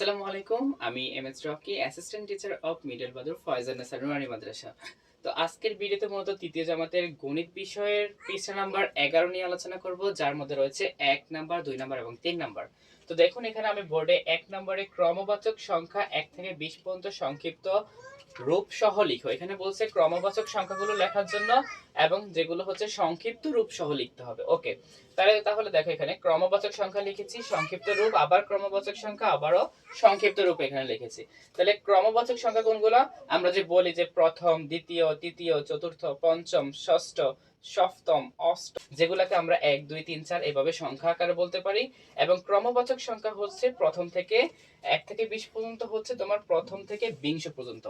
আসসালামু আলাইকুম, আমি M S Rocky assistant teacher of middle Badur Faizan Nasar নুরানি মাদ্রাসা তো আজকের ভিডিওতে মূলত তৃতীয় জামাতের গণিত বিষয়ের পৃষ্ঠা নাম্বার এগারো নিয়ে আলোচনা করব, যার মধ্যে রয়েছে এক নাম্বার, দুই নাম্বার এবং তিন নাম্বার। তো দেখুন, এখানে আমি বোর্ডে এক নম্বরে ক্রমবাচক সংখ্যা এক থেকে বিশ পর্যন্ত সংক্ষিপ্ত রূপ সহ লিখো এখানে বলছে ক্রমবাচক সংখ্যাগুলো লেখার জন্য এবং যেগুলো হচ্ছে সংক্ষিপ্ত রূপ সহ লিখতে হবে। ওকে তাহলে তাহলে দেখো এখানে ক্রমবাচক সংখ্যা লিখেছি, সংক্ষিপ্ত রূপ, আবার ক্রমবাচক সংখ্যা, আবারও সংক্ষিপ্ত রূপ এখানে লিখেছি। তাহলে ক্রমবাচক সংখ্যা কোনগুলো? আমরা যে বলি যে প্রথম, দ্বিতীয়, তৃতীয়, চতুর্থ, পঞ্চম, ষষ্ঠ সপ্তম অষ্টম যেগুলোকে আমরা এক, দুই, তিন, চার এভাবে সংখ্যা আকারে বলতে পারি। এবং ক্রমবাচক সংখ্যা হচ্ছে প্রথম থেকে এক থেকে বিশ পর্যন্ত হচ্ছে তোমার প্রথম থেকে বিংশ পর্যন্ত।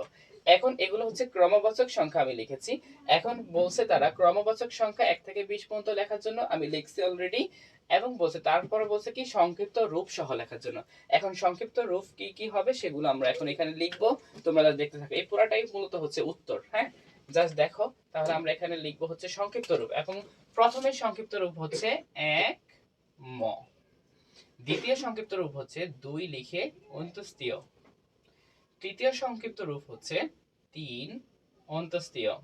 এখন এগুলো হচ্ছে ক্রমবাচক সংখ্যা আমি লিখেছি। এখন বলছে তারা ক্রমবাচক সংখ্যা এক থেকে বিশ পর্যন্ত লেখার জন্য আমি লিখছি অলরেডি এবং বলছে তারপরে বলছে কি সংক্ষিপ্ত রূপ সহ লেখার জন্য। এখন সংক্ষিপ্ত রূপ কি কি হবে সেগুলো আমরা এখন এখানে লিখব। তোমরা দেখতে থাকো। এই পুরাটাই মূলত হচ্ছে উত্তর হ্যাঁ? জাস্ট দেখো, তাহলে আমরা এখানে লিখব হচ্ছে সংক্ষিপ্ত রূপ। এবং প্রথমে সংক্ষিপ্ত রূপ হচ্ছে এক ম। দ্বিতীয় সংক্ষিপ্ত রূপ হচ্ছে দুই লিখে অন্তস্তীয় তৃতীয় সংক্ষিপ্ত রূপ হচ্ছে তিন অন্তস্তীয়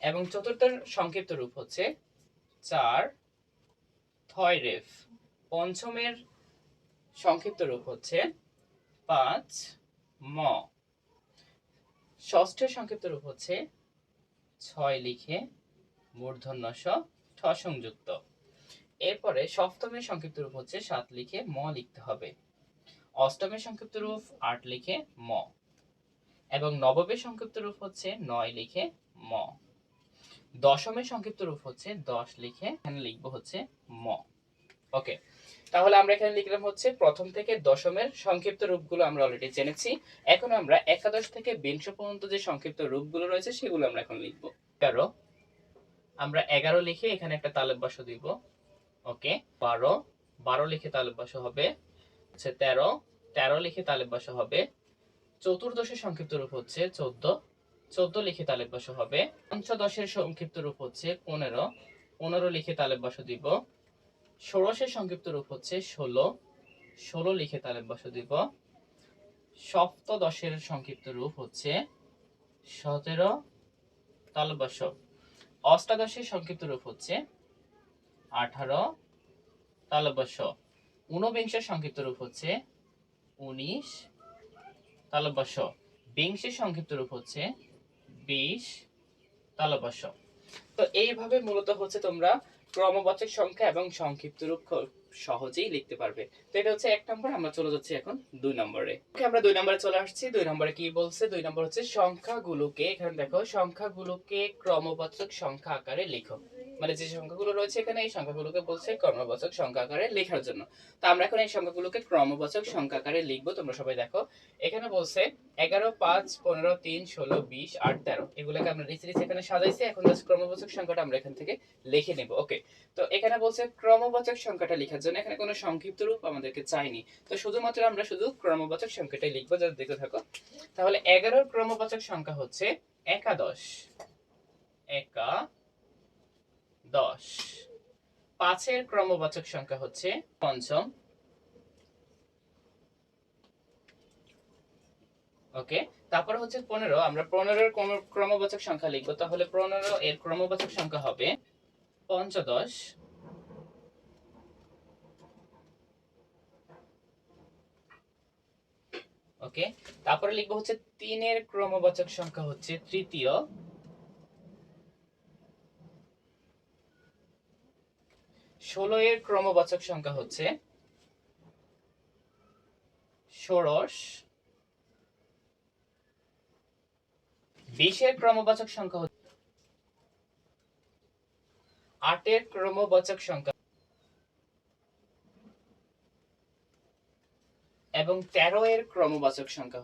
এবং চতুর্থ সংক্ষিপ্ত রূপ হচ্ছে চার, থয় রেফ। পঞ্চমের সংক্ষিপ্ত রূপ হচ্ছে পাঁচ, ম। ষষ্ঠের সংক্ষিপ্ত রূপ হচ্ছে ছয় লিখে মূর্ধন্য স ঠ সংযুক্ত। এরপরে সপ্তমের সংক্ষিপ্ত রূপ হচ্ছে সাত লিখে ম লিখতে হবে। অষ্টমের সংক্ষিপ্ত রূপ আট লিখে ম। এবং নবমের সংক্ষিপ্ত রূপ হচ্ছে নয় লিখে ম। দশমের সংক্ষিপ্ত রূপ হচ্ছে দশ লিখে এখানে লিখব হচ্ছে ম। ওকে তাহলে আমরা এখানে লিখলাম হচ্ছে প্রথম থেকে দশমের সংক্ষিপ্ত রূপগুলো আমরা অলরেডি জেনেছি। এখন আমরা একাদশ থেকে বিংশ পর্যন্ত যে সংক্ষিপ্ত রূপগুলো রয়েছে সেগুলো আমরা এখন লিখব। এগারো আমরা এগারো লিখে এখানে একটা তালেব দিব। ওকে বারো। বারো লিখে তালেব হবে হচ্ছে তেরো। তেরো লিখে তালেব হবে চতুর্দশের সংক্ষিপ্ত রূপ হচ্ছে চোদ্দ। চোদ্দ লিখে তালেব হবে পঞ্চদশের সংক্ষিপ্ত রূপ হচ্ছে পনেরো। পনেরো লিখে তালেব দিব। ষোড়শের সংক্ষিপ্ত রূপ হচ্ছে ষোলো। ষোলো লিখে তালেব বাস দিব সপ্তদশের সংক্ষিপ্ত রূপ হচ্ছে সতেরো। তালেব বাস। অষ্টাদশের সংক্ষিপ্ত রূপ হচ্ছে আঠারো। তালব্যস্য ঊনবিংশের সংক্ষিপ্ত রূপ হচ্ছে উনিশ। তালব্যস্য বিংশের সংক্ষিপ্ত রূপ হচ্ছে বিশ। তালব্যস্য তো এইভাবে মূলত হচ্ছে তোমরা ক্রমবাচক সংখ্যা এবং সংক্ষিপ্ত রূপ সহজেই লিখতে পারবে। তো এটা হচ্ছে এক নম্বর, আমরা চলে যাচ্ছি এখন দুই নম্বরে। আমরা দুই নম্বরে চলে আসছি। দুই নম্বরে কি বলছে? দুই নম্বর হচ্ছে সংখ্যাগুলোকে, এখানে দেখো, সংখ্যাগুলোকে ক্রমবাচক সংখ্যা আকারে লিখো। মানে যে সংখ্যাগুলো রয়েছে এখানে, এই সংখ্যাগুলোকে বলছে ক্রমবাচক সংখ্যা আকারে লেখার জন্য। তো আমরা এখন এই সংখ্যাগুলোকে ক্রমবাচক সংখ্যা আকারে লিখব। তোমরা সবাই দেখো, এখানে বলছে এগারো, পাঁচ, পনেরো, তিন, ষোলো, বিশ, আট, তেরো। এগুলোকে আমরা নিচে নিচে এখানে সাজাইছি। এখন ক্রমবাচক সংখ্যাটা আমরা এখান থেকে লিখে নেব। ওকে, তো এখানে বলছে ক্রমবাচক সংখ্যাটা লেখার জন্য এখানে কোনো সংক্ষিপ্ত রূপ আমাদেরকে চাইনি। তো শুধুমাত্র আমরা শুধু ক্রমবাচক সংখ্যাটাই লিখব যাতে দেখতে থাকো। তাহলে এগারোর ক্রমবাচক সংখ্যা হচ্ছে একাদশ। একা দশ পাঁচের ক্রমবাচক সংখ্যা হচ্ছে পঞ্চম। ওকে, তারপর হচ্ছে পনেরো। আমরা পনেরোর ক্রম- ক্রমবাচক সংখ্যা লিখব, তাহলে পনেরো এর ক্রমবাচক সংখ্যা হবে পঞ্চদশ। ওকে? তারপরে লিখব হচ্ছে তিনের ক্রমবাচক সংখ্যা হচ্ছে তৃতীয়। ষোলো এর ক্রমবাচক সংখ্যা হচ্ছে ষোড়শ। বিশের ক্রমবাচক সংখ্যা হচ্ছে আটের ক্রমবাচক সংখ্যা এবং তেরো এর ক্রমবাচক সংখ্যা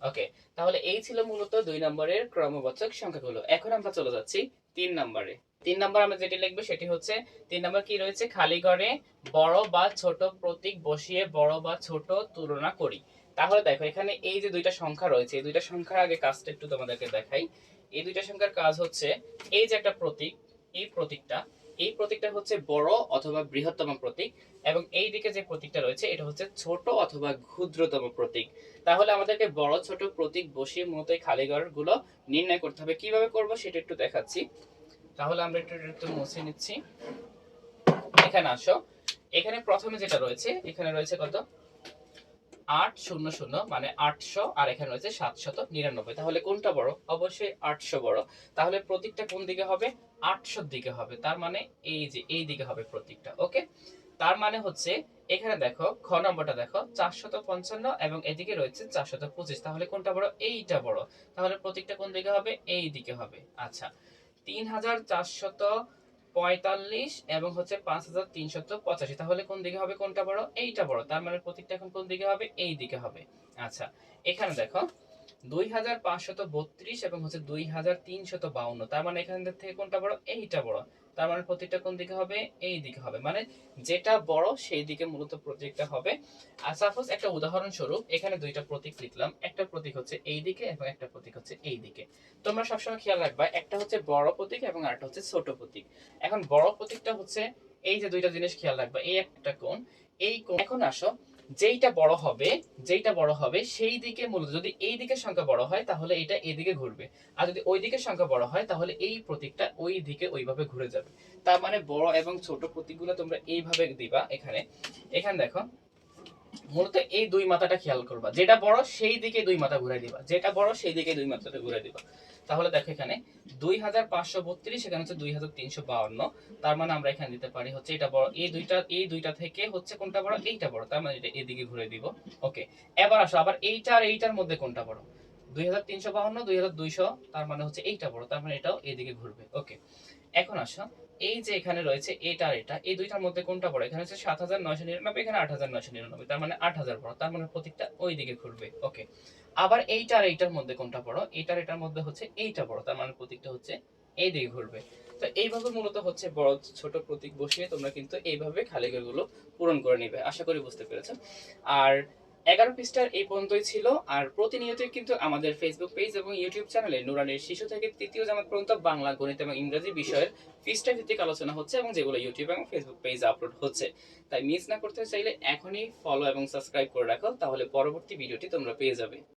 ওকে, তাহলে এই ছিল মূলত দুই নম্বরের ক্রমবাচক সংখ্যাগুলো। এখন আমরা চলে যাচ্ছি তিন নম্বরে। তিন নম্বর আমরা যেটি লিখব সেটি হচ্ছে, তিন নম্বর কি রয়েছে? খালি ঘরে বড় বা ছোট প্রতীক বসিয়ে বড় বা ছোট তুলনা করি। তাহলে দেখো, এখানে এই যে দুইটা সংখ্যা রয়েছে, এই দুইটা সংখ্যার আগে কাজটা একটু তোমাদেরকে দেখাই। এই দুইটা সংখ্যার কাজ হচ্ছে, এই যে একটা প্রতীক এই প্রতীকটা এই প্রতীকটা হচ্ছে বড় অথবা বৃহত্তম প্রতীক এবং এই দিকে যে প্রতীকটা রয়েছে, এটা হচ্ছে ছোট অথবা ক্ষুদ্রতম প্রতীক। তাহলে আমাদেরকে বড় ছোট প্রতীক বসিয়ে মূলত এই খালি ঘরগুলো নির্ণয় করতে হবে। কীভাবে করব সেটা একটু দেখাচ্ছি। তাহলে আমরা একটু একটু মুছে নিচ্ছি। এখানে আসো। এখানে প্রথমে যেটা রয়েছে, এখানে রয়েছে কত? আট শূন্য শূন্য মানে আটশো, আর এখানে রয়েছে সাতশত নিরানব্বই। তাহলে কোনটা বড়? অবশ্যই আটশো বড়। তাহলে প্রতীকটা কোন দিকে হবে? আটশোর দিকে হবে। তার মানে এই যে, এই দিকে হবে প্রতীকটা, ওকে? তার মানে হচ্ছে, এখানে দেখো, খ নম্বরটা দেখো, চারশত পঞ্চান্ন এবং এদিকে রয়েছে চারশত পঁচিশ। তাহলে কোনটা বড়? এইটা বড়। তাহলে প্রতীকটা কোন দিকে হবে? এই দিকে হবে। আচ্ছা তিন হাজার চারশত পঁয়তাল্লিশ এবং হচ্ছে পাঁচ হাজার তিনশত পঁচাশি। তাহলে কোন দিকে হবে কোনটা বড়? এইটা বড়। তার মানে প্রতীকটা এখন কোন দিকে হবে? এই দিকে হবে। আচ্ছা এখানে দেখো। দুই হাজার পাঁচশত বত্রিশ এবং হচ্ছে দুই হাজার তিনশত বাউন্ন। তার মানে এখান থেকে কোনটা বড়? এইটা বড়। তার মানে প্রতীকটা কোন দিকে হবে? এই দিকে হবে। মানে যেটা বড় সেই দিকে মূলত প্রতীকটা হবে। আর সাপোজ একটা উদাহরণস্বরূপ এখানে দুইটা প্রতীক লিখলাম। একটা প্রতীক হচ্ছে এই দিকে এবং একটা প্রতীক হচ্ছে এই দিকে। তোমরা সবসময় খেয়াল রাখবা, একটা হচ্ছে বড় প্রতীক এবং আরেকটা হচ্ছে ছোট প্রতীক। এখন বড় প্রতীকটা হচ্ছে এই যে দুইটা জিনিস খেয়াল রাখবা, এই একটা কোণ। এই কোণ এখন আসো যেইটা বড় হবে, যেইটা বড় হবে, সেই দিকে মূলত যদি এই দিকের সংখ্যা বড় হয়, তাহলে এটা এদিকে ঘুরবে। আর যদি ওই দিকের সংখ্যা বড় হয়, তাহলে এই প্রতীকটা ওই দিকে ওইভাবে ঘুরে যাবে। তার মানে বড় এবং ছোট প্রতীকগুলো তোমরা এইভাবে দিবা এখানে। এখানে দেখো, মূলত এই দুই মাথাটা খেয়াল করবা। যেটা বড়, সেই দিকে দুই মাথা ঘুরে দিবা। যেটা বড়, সেই দিকে দুই মাথাটা ঘুরে দিবা। তাহলে দেখো এখানে দুই হাজার পাঁচশো বত্রিশ, এখানে হচ্ছে দুই হাজার তিনশো বাউন্ন। তার মানে আমরা এখানে দিতে পারি হচ্ছে এটা বড়, এই দুইটা এই দুইটা থেকে হচ্ছে কোনটা বড়, এইটা বড়। তার মানে এটা এদিকে ঘুরে দিব। ওকে, এবার আসো, আবার এইটা আর এইটার মধ্যে কোনটা বড়? দুই হাজার তিনশো বাউন্ন, দুই হাজার দুইশো, তার মানে হচ্ছে এইটা বড়, তার মানে এটাও এদিকে ঘুরবে। ওকে, এখন আসো, এই যে এখানে রয়েছে এটা আর এটা, এই দুইটার মধ্যে কোনটা বড়? এখানে হচ্ছে সাত হাজার নয়শো নিরানব্বই, এখানে আট হাজার নয়শো নিরানব্বই, তার মানে আট হাজার বড়, তার মানে প্রতীকটা ওই দিকে ঘুরবে। ওকে আবার এইটা আর এইটার মধ্যে কোনটা বড়? এইটার এটার মধ্যে হচ্ছে এইটা বড়, তার মানে প্রতীকটা হচ্ছে এই দিকে ঘুরবে। তো এইভাবে মূলত হচ্ছে বড় ছোট প্রতীক বসিয়ে তোমরা কিন্তু এইভাবে খালি ঘরগুলো পূরণ করে নিবে, আশা করি বুঝতে পেরেছ। আর এগারো পৃষ্ঠার এই পর্যন্তই ছিল, আর প্রতিনিয়তই কিন্তু আমাদের ফেসবুক পেজ এবং ইউটিউব চ্যানেলে নুরানের শিশু থেকে তৃতীয় জামাত পর্যন্ত বাংলা, গণিত এবং ইংরেজি বিষয়ের পৃষ্ঠা ভিত্তিক আলোচনা হচ্ছে এবং যেগুলো ইউটিউব এবং ফেসবুক পেজ আপলোড হচ্ছে। তাই মিস না করতে চাইলে এখনই ফলো এবং সাবস্ক্রাইব করে রাখো, তাহলে পরবর্তী ভিডিওটি তোমরা পেয়ে যাবে।